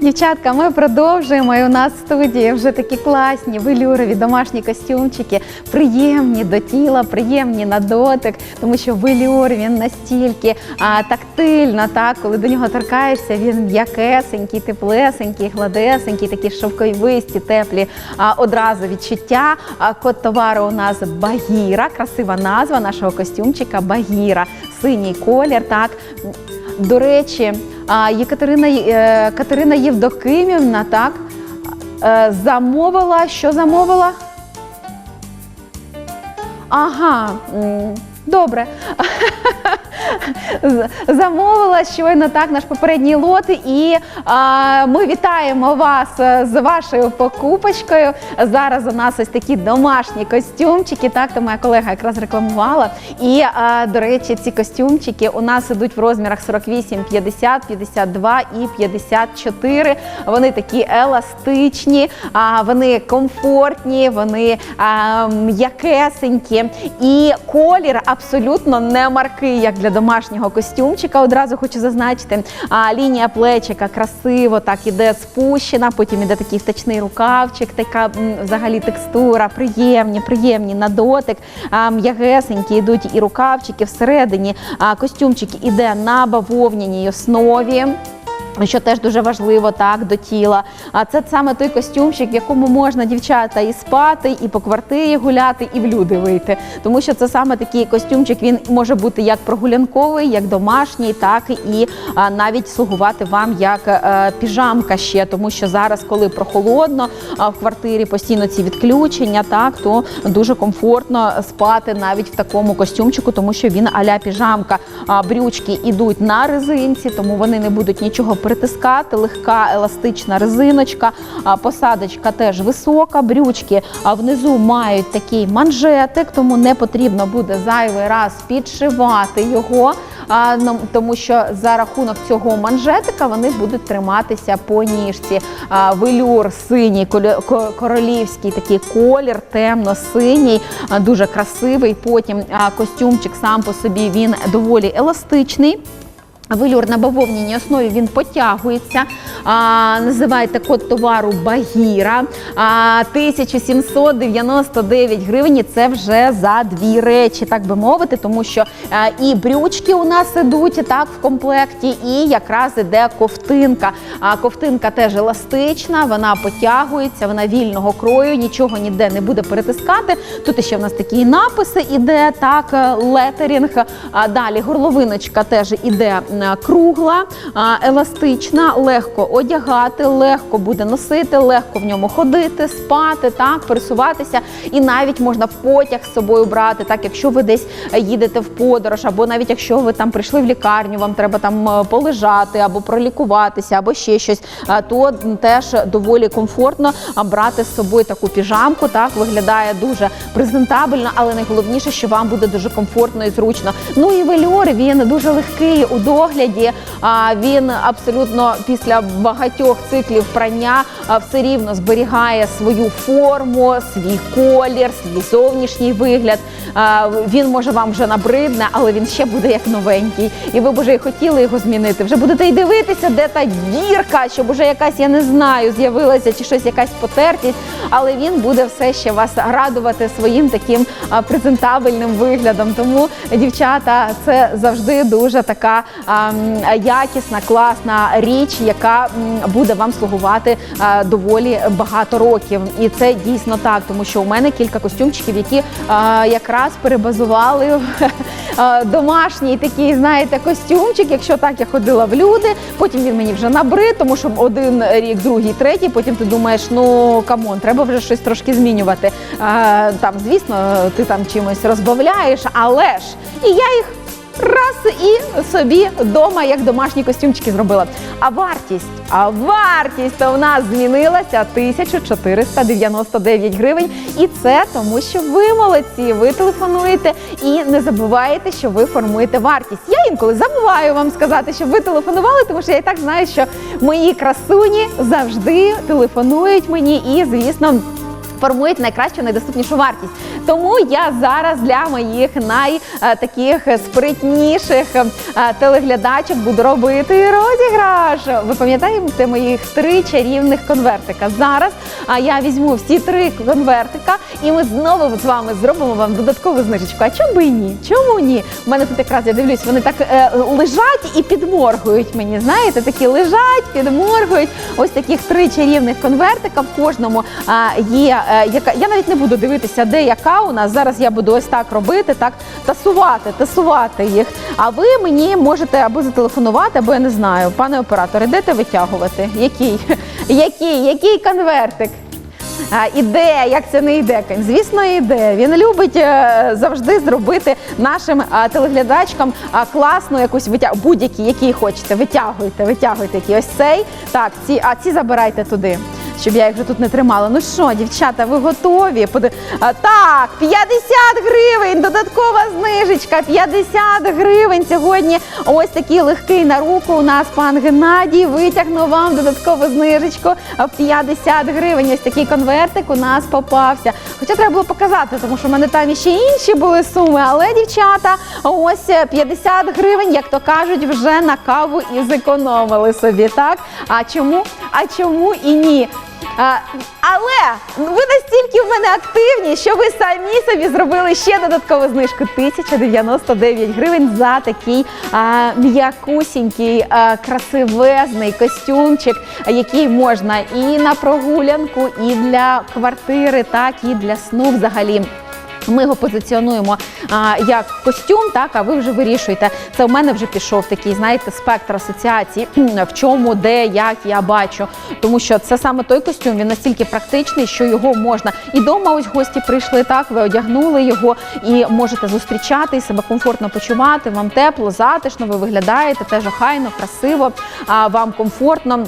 Дівчатка, ми продовжуємо. І у нас в студії вже такі класні велюрові домашні костюмчики, приємні до тіла, приємні на дотик, тому що велюр він настільки а, тактильно, так, коли до нього торкаєшся, він м'якесенький, теплесенький, гладесенький, такі шовковисті, теплі а, одразу відчуття. А, код товару у нас Багіра, красива назва нашого костюмчика Багіра, синій колір. Так. До речі, Єкатерина, е, Катерина Євдокимівна так, е, замовила, що замовила? Ага, добре. Замовила щойно так наш попередній лот, і а, ми вітаємо вас е, з вашою покупочкою. Зараз у нас ось такі домашні костюмчики. Так, то моя колега якраз рекламувала. І а, до речі, ці костюмчики у нас ідуть в розмірах 48, 50, 52 і 54. Вони такі еластичні, а, вони комфортні, вони а, м'якесенькі. І колір абсолютно не маркий, як для домашнього костюмчика. Одразу хочу зазначити. А, лінія плечика красиво так іде спущена, потім іде такий втачний рукавчик, така взагалі текстура, приємні, приємні на дотик. М'ягесенькі йдуть і рукавчики всередині. Костюмчик іде на бавовняній основі. Що теж дуже важливо так до тіла. А це саме той костюмчик, в якому можна дівчата і спати, і по квартирі гуляти, і в люди вийти. Тому що це саме такий костюмчик. Він може бути як прогулянковий, як домашній, так і а, навіть слугувати вам як е, піжамка ще. Тому що зараз, коли прохолодно, а в квартирі постійно ці відключення, так то дуже комфортно спати навіть в такому костюмчику, тому що він аля піжамка. А брючки ідуть на резинці, тому вони не будуть нічого притискати. Легка еластична резиночка, посадочка теж висока. Брючки внизу мають такий манжетик, тому не потрібно буде зайвий раз підшивати його. Тому що за рахунок цього манжетика вони будуть триматися по ніжці. Велюр синій, королівський такий колір, темно-синій, дуже красивий. Потім костюмчик сам по собі він доволі еластичний. Велюр на бавовняній основі він потягується. А, називаєте код товару Багіра. А, 1799 гривень. І Це вже за дві речі, так би мовити, тому що а, і брючки у нас ідуть так в комплекті, і якраз іде ковтинка. А ковтинка теж еластична, вона потягується, вона вільного крою, нічого ніде не буде перетискати. Тут ще в нас такі написи іде, так, летерінг. А далі горловиночка теж іде кругла, еластична, легко одягати, легко буде носити, легко в ньому ходити, спати, так, пересуватися. І навіть можна потяг з собою брати, так, якщо ви десь їдете в подорож, або навіть якщо ви там прийшли в лікарню, вам треба там е, полежати або пролікуватися, або ще щось, то теж доволі комфортно брати з собою таку піжамку. Так виглядає дуже презентабельно, але найголовніше, що вам буде дуже комфортно і зручно. Ну і велюр він дуже легкий у. А він абсолютно після багатьох циклів прання все рівно зберігає свою форму, свій колір, свій зовнішній вигляд. Він може вам вже набридне, але він ще буде як новенький. І ви б вже і хотіли його змінити. Вже будете й дивитися, де та дірка, щоб уже якась, я не знаю, з'явилася чи щось якась потертість, але він буде все ще вас радувати своїм таким презентабельним виглядом. Тому, дівчата, це завжди дуже така якісна, класна річ, яка буде вам слугувати доволі багато років. І це дійсно так, тому що у мене кілька костюмчиків, які якраз перебазували в домашній такий, знаєте, костюмчик. Якщо так я ходила в люди, потім він мені вже набрид, тому що один рік, другий, третій. Потім ти думаєш, ну камон, треба вже щось трошки змінювати. Там, звісно, ти там чимось розбавляєш, але ж і я їх. Раз і собі вдома як домашні костюмчики зробила. А вартість, а вартість то в нас змінилася 1499 гривень. І це тому, що ви молодці, ви телефонуєте і не забуваєте, що ви формуєте вартість. Я інколи забуваю вам сказати, щоб ви телефонували, тому що я і так знаю, що мої красуні завжди телефонують мені і, звісно. Формують найкращу, найдоступнішу вартість. Тому я зараз для моїх най е, спритніших е, телеглядачок буду робити розіграш. Ви пам'ятаєте моїх три чарівних конвертика? Зараз я візьму всі три конвертика, і ми знову з вами зробимо вам додаткову знижечку. А чому і ні? Чому ні? У мене тут якраз я дивлюсь, вони так е, лежать і підморгують мені. Знаєте, такі лежать, підморгують. Ось таких три чарівних конвертика. В кожному а, є е, яка. Я навіть не буду дивитися, де яка у нас. Зараз я буду ось так робити, так тасувати, тасувати їх. А ви мені можете або зателефонувати, або я не знаю, пане оператор, ідете витягувати? Який? Який? Який конвертик? Іде, як це не йде? Звісно, іде. Він любить е, завжди зробити нашим а, телеглядачкам класну якусь витяг, будь-які, які хочете. Витягуйте, витягуйте які. Ось цей. Так, ці, а ці забирайте туди. Щоб я їх вже тут не тримала. Ну що, дівчата, ви готові? Поди- А, так, 50 гривень, додаткова знижечка. 50 гривень сьогодні. Ось такий легкий на руку. У нас пан Геннадій витягнув вам додаткову знижечку в 50 гривень. Ось такий конвертик у нас попався. Хоча треба було показати, тому що в мене там іще інші були суми. Але дівчата, ось 50 гривень, як то кажуть, вже на каву і зекономили собі. Так? А чому? А чому і ні? Але ви настільки в мене активні, що ви самі собі зробили ще додаткову знижку 1099 гривень за такий м'якусінький, красивезний костюмчик, який можна і на прогулянку, і для квартири, так і для сну взагалі. Ми його позиціонуємо як костюм, так а ви вже вирішуєте. Це у мене вже пішов такий, знаєте, спектр асоціацій, в чому, де, як я бачу. Тому що це саме той костюм, він настільки практичний, що його можна і дома ось гості прийшли. Так, ви одягнули його і можете зустрічати себе комфортно почувати. Вам тепло, затишно, ви виглядаєте теж охайно, красиво, а вам комфортно.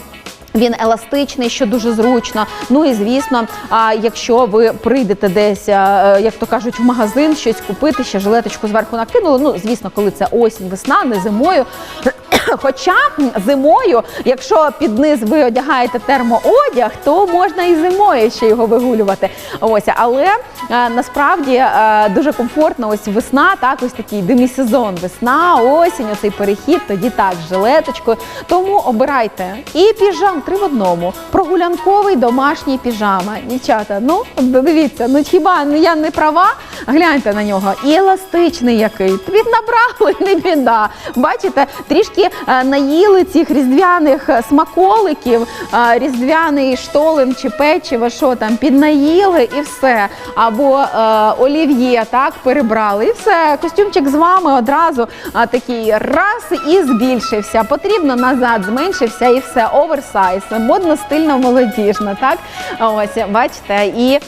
Він еластичний, що дуже зручно. Ну і звісно, а якщо ви прийдете десь, е, як то кажуть, в магазин щось купити, ще жилеточку зверху накинули. Ну звісно, коли це осінь, весна, не зимою. Хоча зимою, якщо під низ ви одягаєте термоодяг, то можна і зимою ще його вигулювати. Ось, але е, насправді е, дуже комфортно. Ось весна, так ось такий демісезон. Весна, осінь, оцей перехід, тоді так, з жилеточкою. Тому обирайте і піжам три в одному. Прогулянковий домашній піжама. Дівчата, ну дивіться, ну хіба я не права? Гляньте на нього. І еластичний який. Він набрали, не біда. Бачите, трішки наїли цих різдвяних е, смаколиків, е, різдвяний штолен чи печиво, що там, піднаїли і все. Або е, олів'є, так, перебрали. І все, костюмчик з вами одразу такий раз і збільшився. Потрібно назад, зменшився і все. Оверсайз, модно, стильно, молодіжно. Так, ось бачите, і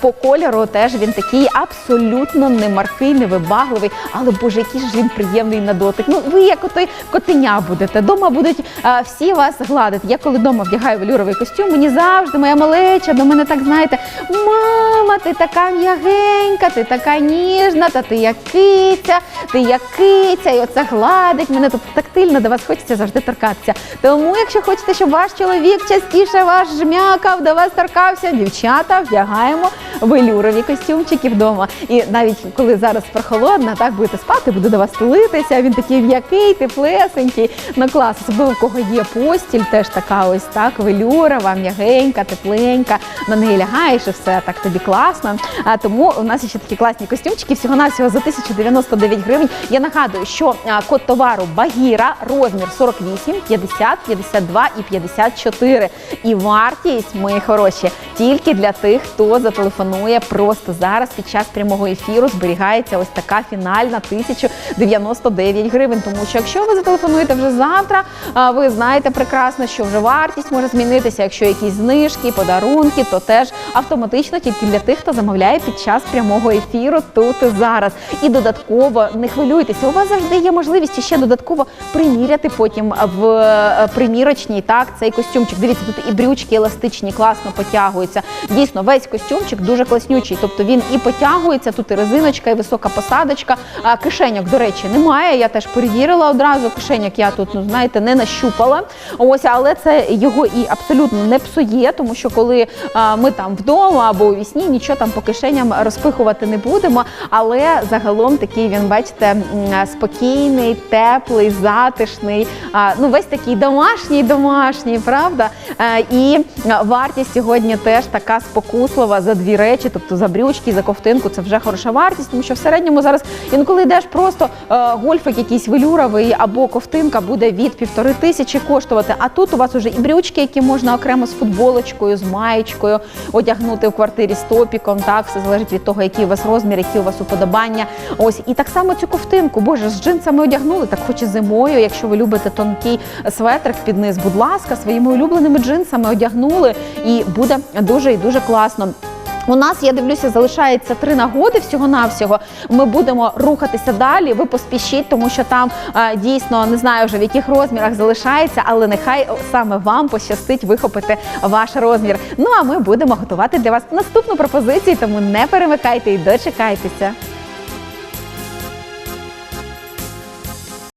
по кольору теж він такий абсолютно не маркий, невибагливий, але боже, який ж він приємний на дотик. Ну ви як отой котеня будете. Дома будуть а, всі вас гладити. Я коли вдома вдягаю велюровий костюм, мені завжди моя малеча до мене так знаєте, мама, ти така м'ягенька, ти така ніжна, та ти як киця, ти як киця, і оце гладить мене тут тактильно, до вас хочеться завжди торкатися. Тому, якщо хочете, щоб ваш чоловік частіше ваш жмякав, до вас торкався, дівчата, вдягаємо велюрові костюмчики вдома. І навіть коли зараз прохолодно, так будете спати, буде до вас тулитися. Він такий м'який, теплесенький. Ну клас, особливо в кого є постіль, теж така ось так велюрова, м'ягенька, тепленька. На неї лягаєш і все так тобі класно. А тому у нас ще такі класні костюмчики. Всього навсього за 1099 гривень. Я нагадую, що код товару Багіра розмір 48, 50, 52 і 54. І вартість, мої хороші, тільки для тих, хто зателефонує просто зараз під час прямого ефіру. Зберігається ось така фінальна 1099 гривень. Тому що якщо ви зателефонуєте вже завтра, ви знаєте прекрасно, що вже вартість може змінитися. Якщо якісь знижки, подарунки, то теж автоматично тільки для тих, хто замовляє під час прямого ефіру тут і зараз. І додатково не хвилюйтеся. У вас завжди є можливість ще додатково приміряти потім в е, примірочній так цей костюмчик. Дивіться, тут і брючки еластичні, класно потягуються. Дійсно, весь костюмчик дуже класнючий. Тобто він і потягується, тут і резиночка, і висока посадочка. А кишеньок, до речі, немає. Я теж перевірила одразу. Кишеньок я тут, ну знаєте, не нащупала. Ось, але це його і абсолютно не псує, тому що коли а, ми там вдома або у вісні, нічого там по кишеням розпихувати не будемо. Але загалом такий він, бачите, спокійний, теплий, затишний. А, ну весь такий домашній, домашній, правда? Е, І вартість сьогодні теж така спокуслива за дві речі, тобто за брючки, за ковтинку. Це вже хороша вартість, тому що в середньому зараз інколи йдеш просто е, гольфик якийсь велюровий або ковтинка буде від півтори тисячі коштувати. А тут у вас уже і брючки, які можна окремо з футболочкою, з маєчкою одягнути в квартирі з топіком. Так, все залежить від того, який у вас розмір, які у вас уподобання. Ось і так само цю ковтинку. Боже, з джинсами одягнули, так хоч і зимою. Якщо ви любите тонкий светрик під низ, будь ласка, своїми улюбленими джинсами одягнули, і буде дуже і дуже класно. У нас, я дивлюся, залишається три нагоди всього-навсього. Ми будемо рухатися далі. Ви поспішіть, тому що там е, дійсно не знаю вже в яких розмірах залишається, але нехай саме вам пощастить вихопити ваш розмір. Ну а ми будемо готувати для вас наступну пропозицію, тому не перемикайте і дочекайтеся.